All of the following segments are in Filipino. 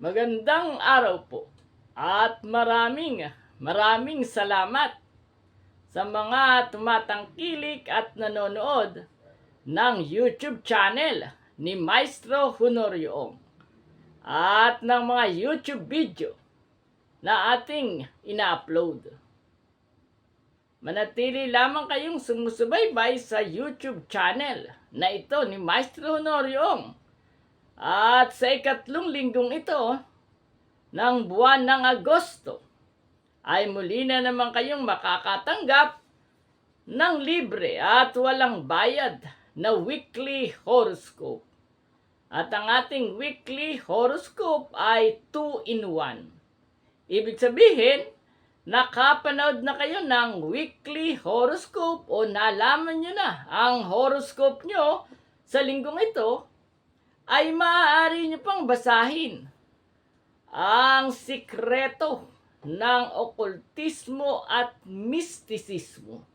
Magandang araw po. At maraming maraming salamat sa mga tumatangkilik at nanonood ng YouTube channel ni Maestro Honorioong at ng mga YouTube video na ating ina-upload. Manatili lamang kayong sumusubaybay sa YouTube channel na ito ni Maestro Honorioong at sa ikatlong linggong ito ng buwan ng Agosto ay muli na naman kayong makakatanggap ng libre at walang bayad na weekly horoscope. At ang ating weekly horoscope ay 2 in 1. Ibig sabihin, nakapanood na kayo ng weekly horoscope o nalaman nyo na ang horoscope nyo sa linggong ito ay maaari nyo pang basahin ang sikreto ng okultismo at mistisismo.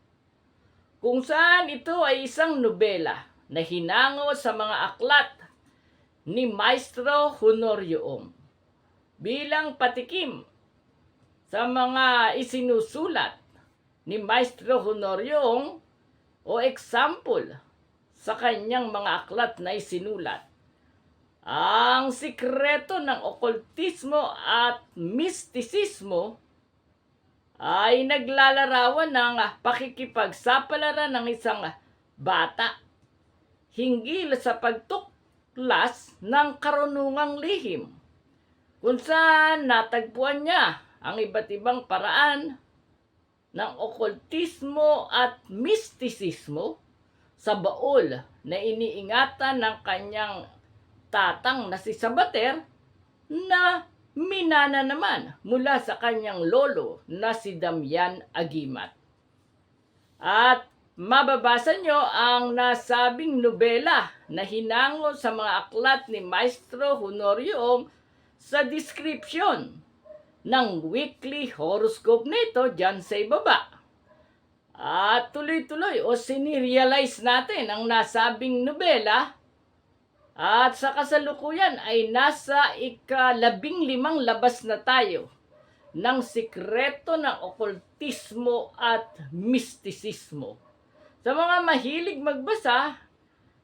Kung saan ito ay isang nobela na hinango sa mga aklat ni Maestro Honorioong bilang patikim sa mga isinusulat ni Maestro Honorioong o example sa kanyang mga aklat na isinulat. Ang sikreto ng okultismo at mistisismo ay naglalarawan ng pakikipagsapalaran ng isang bata hinggil sa pagtuklas ng karunungang lihim kung saan natagpuan niya ang iba't ibang paraan ng okultismo at mistisismo sa baol na iniingatan ng kanyang tatang na si Sabater na minana naman mula sa kanyang lolo na si Damian Agimat. At mababasa nyo ang nasabing nobela na hinango sa mga aklat ni Maestro Honorioong sa description ng weekly horoscope nito dyan sa ibaba. At tuloy-tuloy o sinirealize natin ang nasabing nobela at sa kasalukuyan ay nasa ikalabing limang labas na tayo ng sikreto ng okultismo at mistisismo. Sa mga mahilig magbasa,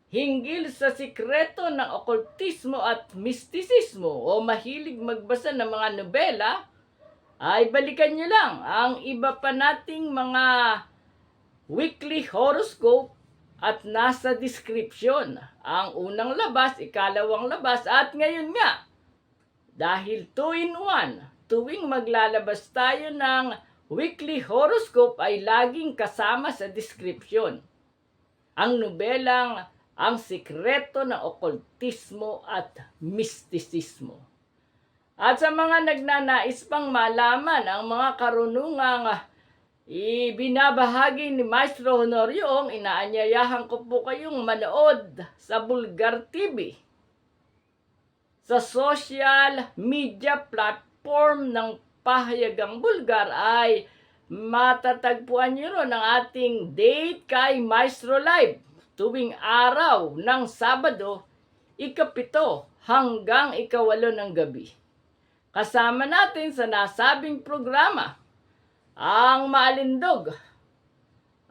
hinggil sa sikreto ng okultismo at mistisismo o mahilig magbasa ng mga nobela, ay balikan nyo lang ang iba pa nating mga weekly horoscope at nasa description ang unang labas, ikalawang labas, at ngayon nga, dahil 2 in 1, tuwing maglalabas tayo ng weekly horoscope ay laging kasama sa description. Ang nobelang Ang Sikreto ng Okultismo at Mistisismo. At sa mga nagnanais pang malaman ang mga karunungang Ibinabahagi ni Maestro Honorio ang inaanyayahan ko po kayong manood sa Bulgar TV. Sa social media platform ng Pahayagang Bulgar ay matatagpuan niyo ron ang ating date kay Maestro Live tuwing araw ng Sabado, ikapito hanggang ikawalo ng gabi. Kasama natin sa nasabing programa ang maalindog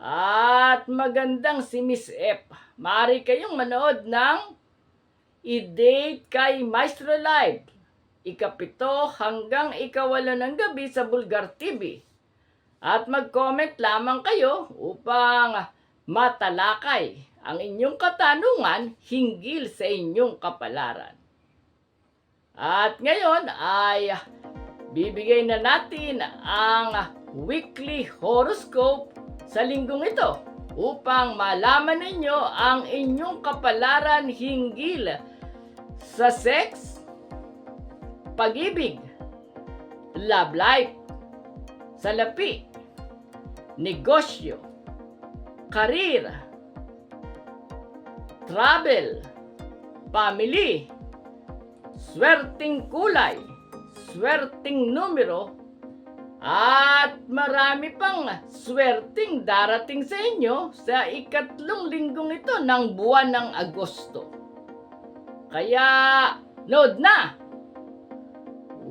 at magandang si Miss F. Maaari kayong manood ng i-date kay Maestro Live ikapito hanggang ikawalo ng gabi sa Bulgar TV. At mag-comment lamang kayo upang matalakay ang inyong katanungan hinggil sa inyong kapalaran. At ngayon ay bibigay na natin ang weekly horoscope sa linggong ito upang malaman ninyo ang inyong kapalaran hinggil sa sex, pag-ibig, love life, salapi, negosyo, karir, travel, family, swerting kulay, swerting numero, at marami pang swerting darating sa inyo sa ikatlong linggong ito ng buwan ng Agosto. Kaya, load na!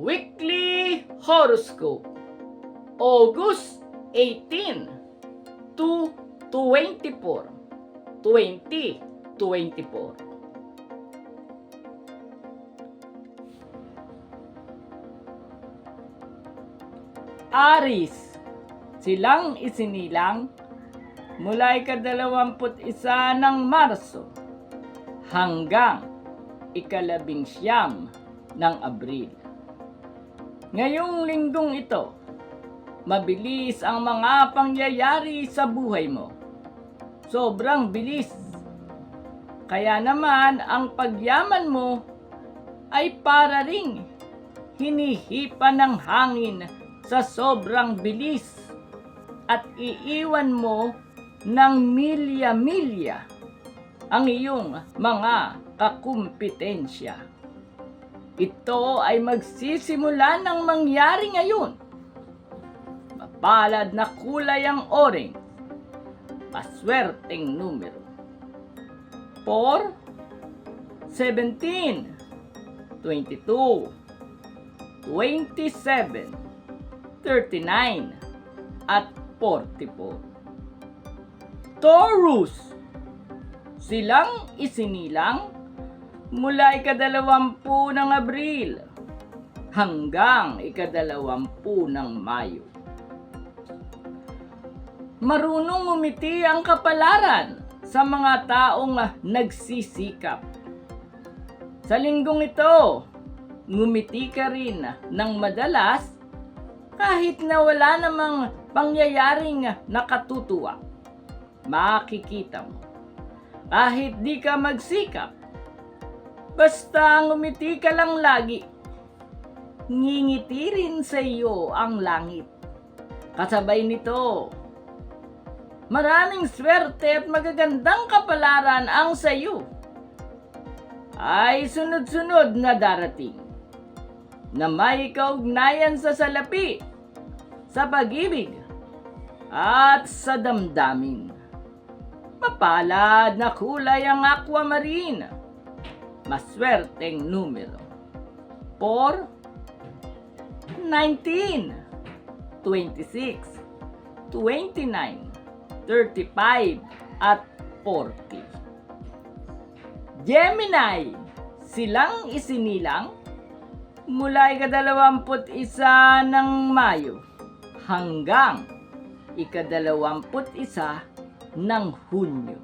Weekly Horoscope August 18 to 24 2024 Aris Silang isinilang mula ikadalawamput isa ng Marso hanggang ikalabing siyam ng Abril. Ngayong linggong ito, mabilis ang mga pangyayari sa buhay mo. Sobrang bilis. Kaya naman ang pagyaman mo ay para ring hinihipa ng hangin sa sobrang bilis at iiwan mo ng milya-milya ang iyong mga kakumpetensya. Ito ay magsisimula ng mangyari ngayon. Mapalad na kulay ang oring. Paswerteng numero. 4, 17, 22, 27, 39, at 44. Taurus! Silang isinilang mula ikadalawampu ng Abril hanggang ikadalawampu ng Mayo. Marunong umiti ang kapalaran sa mga taong nagsisikap. Sa linggong ito, ngumiti ka rin ng madalas kahit na wala namang pangyayaring nakatutuwa. Makikita mo. Kahit di ka magsikap, basta ngumiti ka lang lagi, ngingiti rin sa iyo ang langit. Kasabay nito, maraming swerte at magagandang kapalaran ang sa iyo ay sunod-sunod na darating na may kaugnayan sa salapi, sa pag-ibig, at sa damdamin. Mapalad na kulay ang aquamarine. Maswerteng numero. 4, 19, 26, 29, 35, at 40. Gemini, silang isinilang mula ikadalawamput isa ng Mayo hanggang ikadalawamput isa ng Hunyo.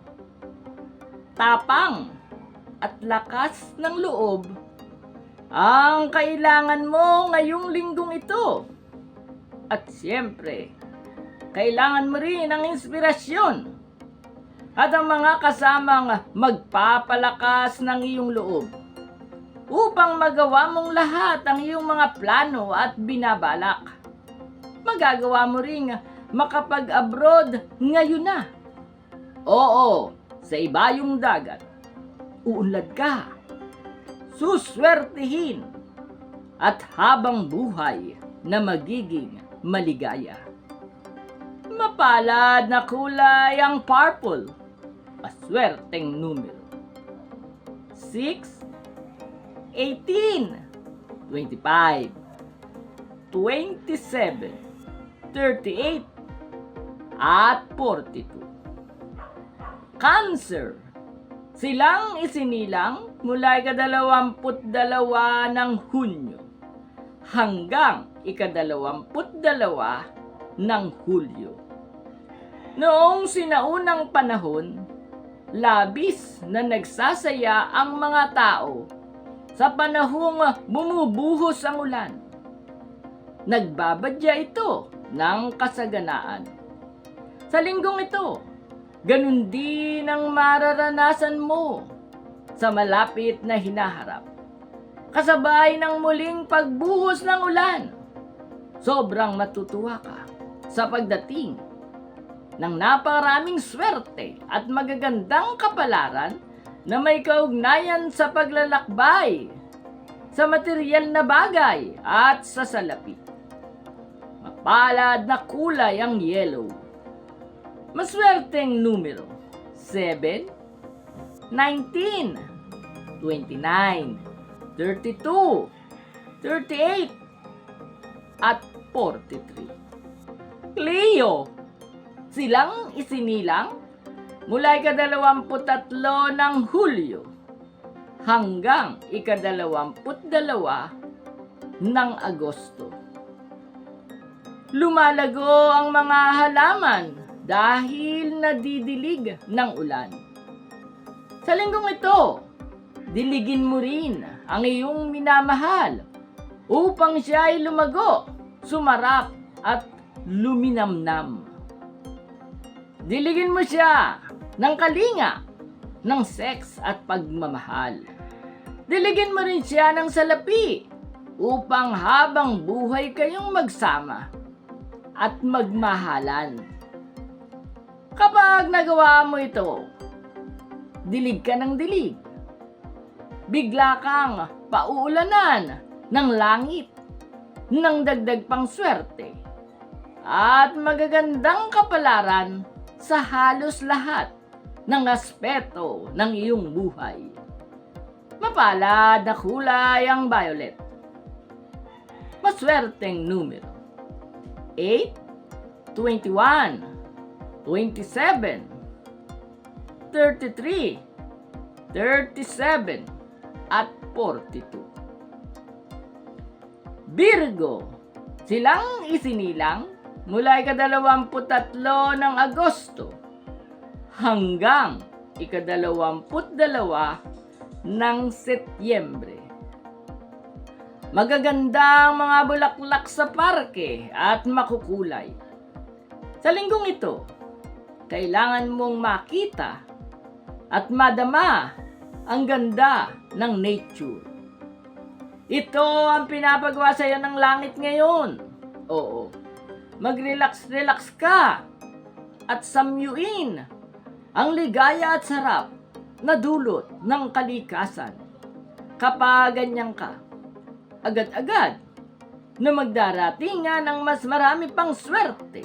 Tapang at lakas ng loob ang kailangan mo ngayong linggong ito. At siyempre, kailangan mo rin ng inspirasyon at ang mga kasamang magpapalakas ng iyong loob upang magawa mong lahat ang iyong mga plano at binabalak. Magagawa mo ring makapag-abroad ngayon na. Oo, sa ibayong dagat. Uunlad ka. Suswertihin. At habang buhay na magiging maligaya. Mapalad na kulay ang purple. Paswerteng numero. 6, 18, 25, 27, 38, at 42. Cancer. Silang isinilang mula ikadalawamput dalawa ng Hunyo hanggang ikadalawamput dalawa ng Hulyo. Noong sinaunang panahon, labis na nagsasaya ang mga tao sa panahong bumubuhos ang ulan. Nagbabadya ito ng kasaganaan. Sa linggong ito, ganun din ang mararanasan mo sa malapit na hinaharap. Kasabay ng muling pagbuhos ng ulan, sobrang matutuwa ka sa pagdating ng napakaraming swerte at magagandang kapalaran na may kaugnayan sa paglalakbay, sa material na bagay at sa salapi. Mapalad na kulay ang yellow. Maswerteng numero 7, 19, 29, 32, 38, at 43. Cleo, silang isinilang mula ikadalawamputatlo ng Hulyo hanggang ikadalawamput-dalawa ng Agosto. Lumalago ang mga halaman dahil nadidilig ng ulan. Sa linggong ito, diligin mo rin ang iyong minamahal upang siya ay lumago, sumarap at luminamnam. Diligin mo siya ng kalinga, ng seks at pagmamahal. Diligin mo rin siya ng salapi upang habang buhay kayong magsama at magmahalan. Kapag nagawa mo ito, dilig ka ng dilig. Bigla kang pauulanan ng langit ng dagdag pang swerte at magagandang kapalaran sa halos lahat ng aspeto ng iyong buhay. Mapalad na kulay ang violet. Maswerteng numero. 8, 21, 27, 33, 37, at 42. Virgo, silang isinilang mula ikadalawamput-tatlo ng Agosto hanggang ikadalawamput-dalawa ng Setyembre. Magaganda ang mga bulaklak sa parke at makukulay. Sa linggong ito, kailangan mong makita at madama ang ganda ng nature. Ito ang pinapagawa sa iyo ng langit ngayon. Oo. Mag-relax-relax ka at samyuin ang ligaya at sarap na dulot ng kalikasan. Kapag ganyan ka, agad-agad na magdaratingan ng mas marami pang swerte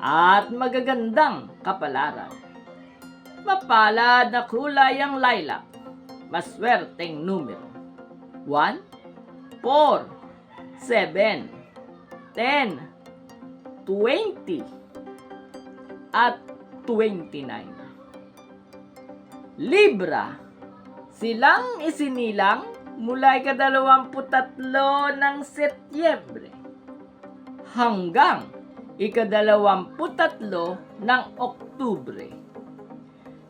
at magagandang kapalaran. Mapalad na kulay ang lilac, maswerteng numero. 1, 4, 7, 10, 20, at 29. Libra, silang isinilang mula ikadalawamput-tatlo ng Setyembre hanggang ikadalawamput-tatlo ng Oktubre.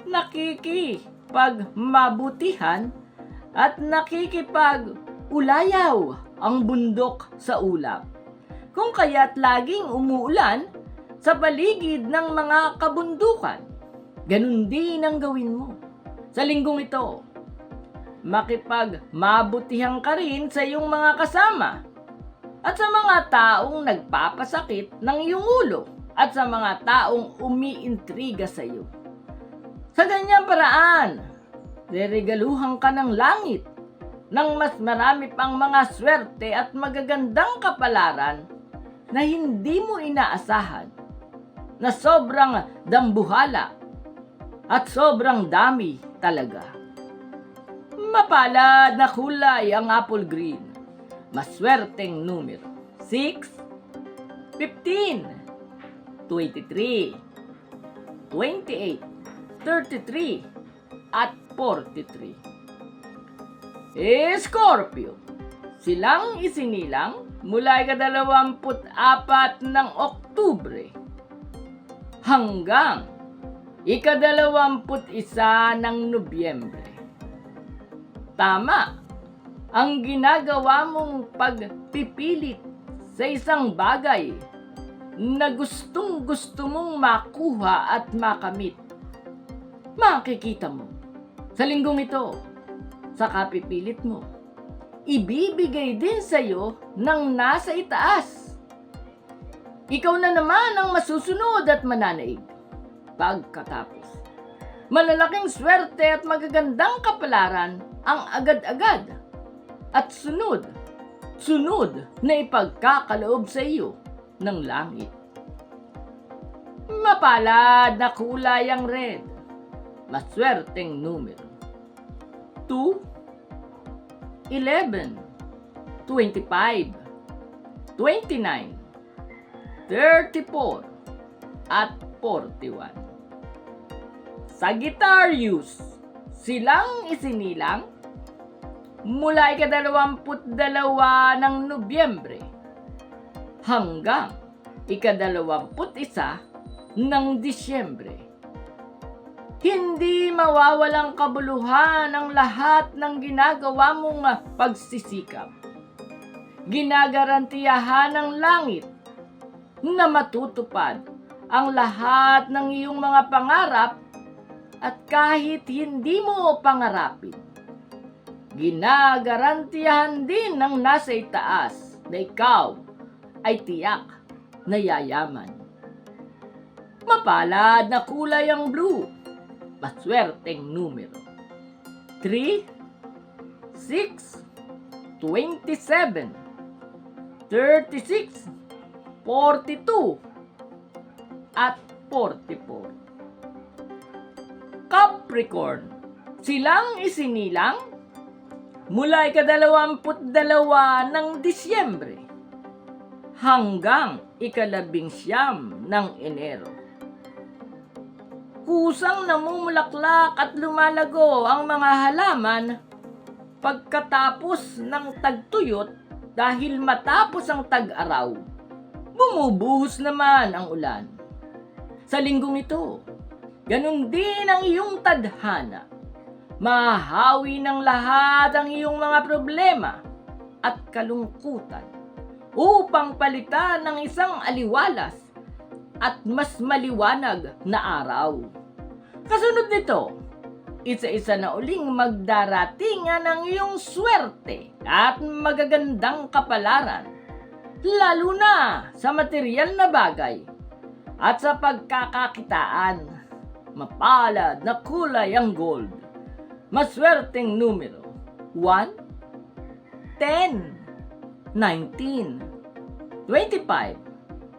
Nakikipagmabutihan at nakikipag-ulayaw ang bundok sa ulap. Kung kaya't laging umuulan sa paligid ng mga kabundukan, ganun din ang gawin mo. Sa linggong ito, makipagmabutihan ka rin sa iyong mga kasama at sa mga taong nagpapasakit ng iyong ulo at sa mga taong umiintriga sa iyo. Sa ganyang paraan, reregaluhan ka ng langit ng mas marami pang mga swerte at magagandang kapalaran na hindi mo inaasahan na sobrang dambuhala at sobrang dami talaga. Mapalad na kulay ang apple green. Maswerteng numero. 6, 15, 23, 28, 33, at 43. Eh, Scorpio, silang isinilang mula ikadalawamput apat ng Oktubre hanggang ikadalawamput isa ng Nobyembre. Tama ang ginagawa mong pagpipilit sa isang bagay na gustong gusto mong makuha at makamit. Makikita mo sa linggong ito, sa kapipilit mo, ibibigay din sa iyo ng nasa itaas. Ikaw na naman ang masusunod at mananaig pagkatapos. Malalaking swerte at magagandang kapalaran ang agad-agad at sunod, sunod na ipagkakaloob sa iyo ng langit. Mapalad na kulay ang red, maswerteng numero. 2, 11, 25, 29, 34, at 41. Sagittarius, silang isinilang mula ikadalawamput dalawa ng Nobyembre hanggang ikadalawamput isa ng Disyembre. Hindi mawawalang kabuluhan ang lahat ng ginagawa mong pagsisikap. Ginagarantiyahan ng langit na matutupad ang lahat ng iyong mga pangarap at kahit hindi mo pangarapin. Ginagarantiyahan din ng nasa itaas na ikaw ay tiyak na yayaman. Mapalad na kulay ang blue. Maswerteng numero. 3, 6, 27, 36, 42, at 44. Capricorn, silang isinilang mula ikadalawamput dalawa ng Disyembre hanggang ikalabing siyam ng Enero. Kusang namumulaklak at lumalago ang mga halaman pagkatapos ng tagtuyot dahil matapos ang tag-araw. Bumubuhos naman ang ulan. Sa linggong ito, ganun din ang iyong tadhana. Mahahawi ng lahat ang iyong mga problema at kalungkutan upang palitan ng isang aliwalas at mas maliwanag na araw. Kasunod nito, isa-isa na uling magdaratingan ang iyong swerte at magagandang kapalaran, lalo na sa material na bagay at sa pagkakakitaan. Mapalad na kulay ang gold. Maswerteng numero. 1, 10, 19, 25,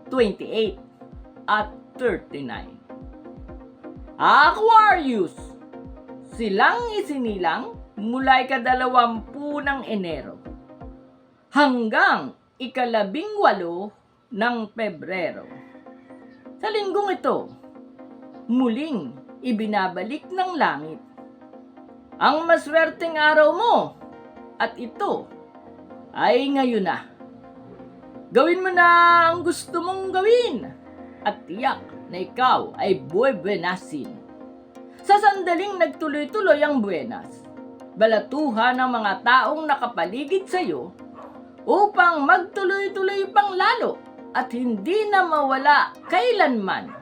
28, at 39. Aquarius! Silang isinilang mula ikadalawampu ng Enero. Hanggang ikalabing walo ng Pebrero. Sa linggong ito, muling ibinabalik ng langit ang maswerteng araw mo at ito ay ngayon na. Gawin mo na ang gusto mong gawin at tiyak na ikaw ay buwebenasin. Sa sandaling nagtuloy-tuloy ang buenas, balatuhan ng mga taong nakapaligid sa iyo upang magtuloy-tuloy pang lalo at hindi na mawala kailanman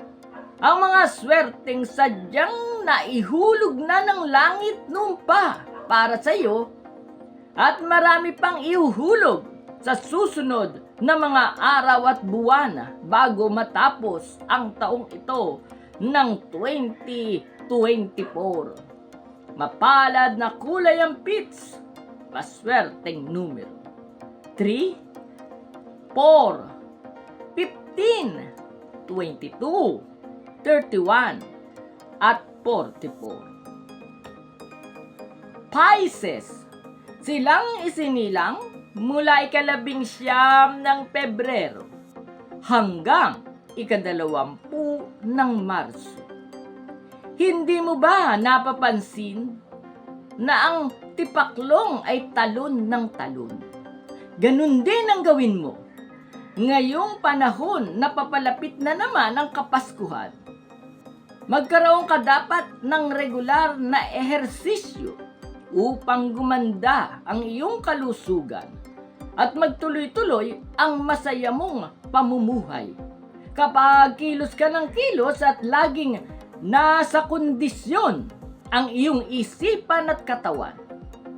ang mga swerteng sadyang naihulog na ng langit noon pa para sa iyo at marami pang ihuhulog sa susunod na mga araw at buwan bago matapos ang taong ito ng 2024. Mapalad na kulay ang pits, maswerteng numero. 3, 4, 15, 22, 31, at 44. Pisces, silang isinilang mula ikalabing siyam ng Pebrero hanggang ikadalawampu ng Marso. Hindi mo ba napapansin na ang tipaklong ay talon ng talon? Ganun din ang gawin mo. Ngayong panahon na papalapit na naman ang Kapaskuhan, magkaroon ka dapat ng regular na ehersisyo upang gumanda ang iyong kalusugan at magtuloy-tuloy ang masaya mong pamumuhay. Kapag kilos ka ng kilos at laging nasa kondisyon ang iyong isipan at katawan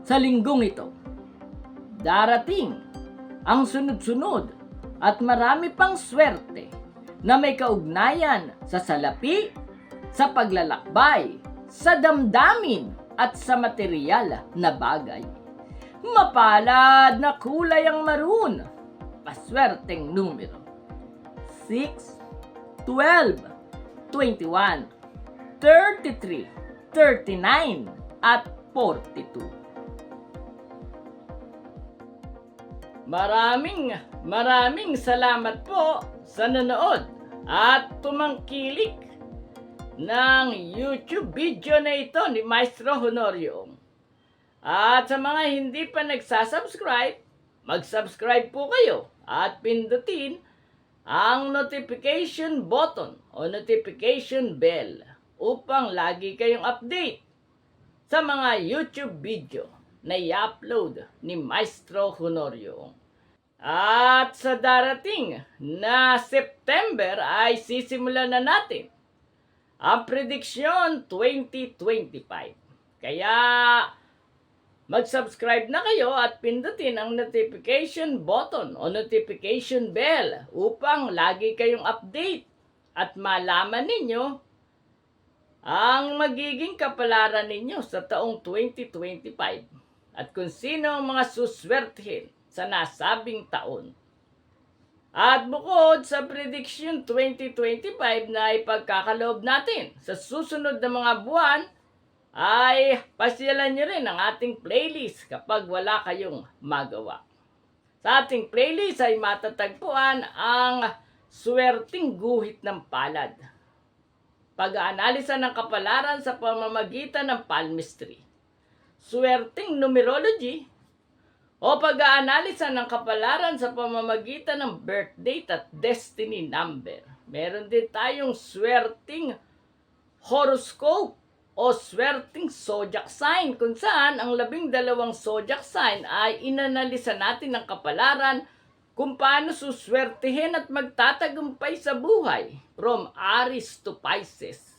sa linggong ito, darating ang sunod-sunod at marami pang swerte na may kaugnayan sa salapi, sa paglalakbay, sa damdamin at sa material na bagay. Mapalad na kulay ang maroon. Paswerteng numero. 6, 12, 21, 33, 39, at 42. Maraming maraming salamat po sa nanood at tumangkilik ng YouTube video na ito ni Maestro Honorio. At sa mga hindi pa nagsasubscribe, mag-subscribe po kayo at pindutin ang notification button o notification bell upang lagi kayong update sa mga YouTube video na i-upload ni Maestro Honorio. At sa darating na September ay sisimulan na natin ang prediksyon 2025. Kaya mag-subscribe na kayo at pindutin ang notification button o notification bell upang lagi kayong update at malaman ninyo ang magiging kapalaran ninyo sa taong 2025 at kung sino ang mga suswertihin sa nasabing taon. At bukod sa prediction 2025 na ipagkakaloob natin sa susunod na mga buwan, ay pasyalan nyo rin ang ating playlist kapag wala kayong magawa. Sa ating playlist ay matatagpuan ang swerting guhit ng palad. Pag-aanalisa ng kapalaran sa pamamagitan ng palmistry. Swerting numerology o pag-aanalisa ng kapalaran sa pamamagitan ng birth date at destiny number. Meron din tayong swerting horoscope o swerting zodiac sign kung saan ang labing dalawang zodiac sign ay inanalisa natin ng kapalaran kung paano suswertihin at magtatagumpay sa buhay from Aries to Pisces.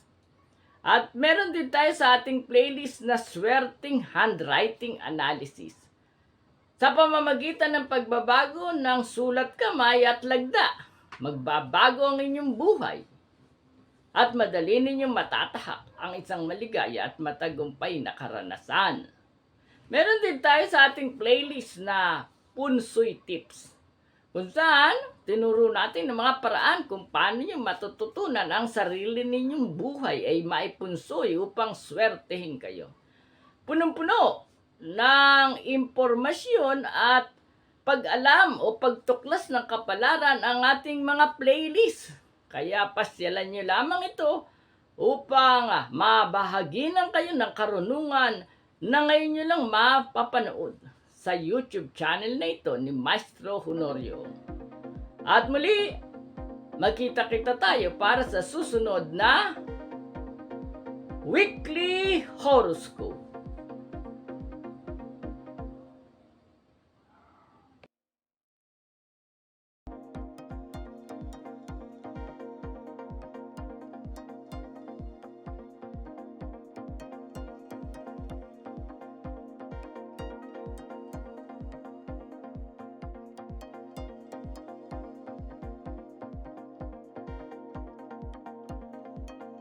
At meron din tayo sa ating playlist na swerting handwriting analysis. Sa pamamagitan ng pagbabago ng sulat kamay at lagda, magbabago ang inyong buhay at madali ninyong matatahak ang isang maligaya at matagumpay na karanasan. Meron din tayo sa ating playlist na Punsoy Tips kung saan tinuro natin ng mga paraan kung paano nyo matututunan ang sarili ninyong buhay ay maipunsoy upang swertehin kayo. Punong-puno ng impormasyon at pag-alam o pagtuklas ng kapalaran ang ating mga playlist. Kaya pasyalan nyo lamang ito upang mabahaginan kayo ng karunungan na ngayon nyo lang mapapanood sa YouTube channel na ito ni Maestro Honorio. At muli, magkita-kita tayo para sa susunod na Weekly Horoscope.